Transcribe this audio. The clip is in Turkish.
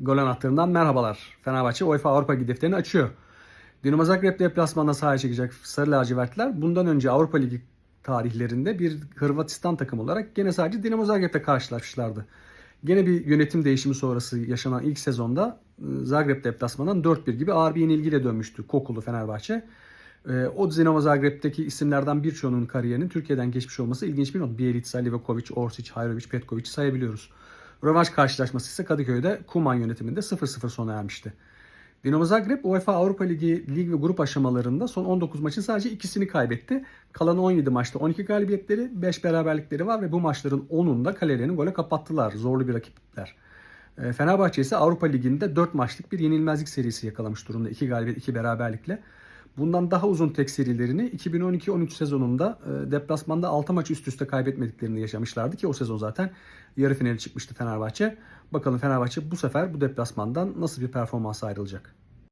Gol anahtarından merhabalar. Fenerbahçe UEFA Avrupa Ligi defterini açıyor. Dinamo Zagreb deplasmanına sahaya çekecek Sarı Lacivertler bundan önce Avrupa Ligi tarihlerinde bir Hırvatistan takımı olarak gene sadece Dinamo Zagreb'le karşılaşmışlardı. Gene bir yönetim değişimi sonrası yaşanan ilk sezonda e, Zagreb deplasmanından 4-1 gibi ağır bir yenilgiyle dönmüştü kokulu Fenerbahçe. E, O Dinamo Zagreb'teki isimlerden birçoğunun kariyerinin Türkiye'den geçmiş olması ilginç bir not. Bielica, Livakovic, Orsic, Hayrovic, Petkovic sayabiliyoruz. Rövanş karşılaşması ise Kadıköy'de Kuman yönetiminde 0-0 sona ermişti. Dinamo Zagreb UEFA Avrupa Ligi lig ve grup aşamalarında son 19 maçın sadece ikisini kaybetti. Kalan 17 maçta 12 galibiyetleri, 5 beraberlikleri var ve bu maçların 10'unda kalelerini gole kapattılar. Zorlu bir rakipler. E, Fenerbahçe ise Avrupa Ligi'nde 4 maçlık bir yenilmezlik serisi yakalamış durumda. 2 galibiyet, 2 beraberlikle. Bundan daha uzun tek serilerini 2012-13 sezonunda e, deplasmanda 6 maç üst üste kaybetmediklerini yaşamışlardı ki o sezon zaten yarı finale çıkmıştı Fenerbahçe. Bakalım Fenerbahçe bu sefer bu deplasmandan nasıl bir performans ayrılacak?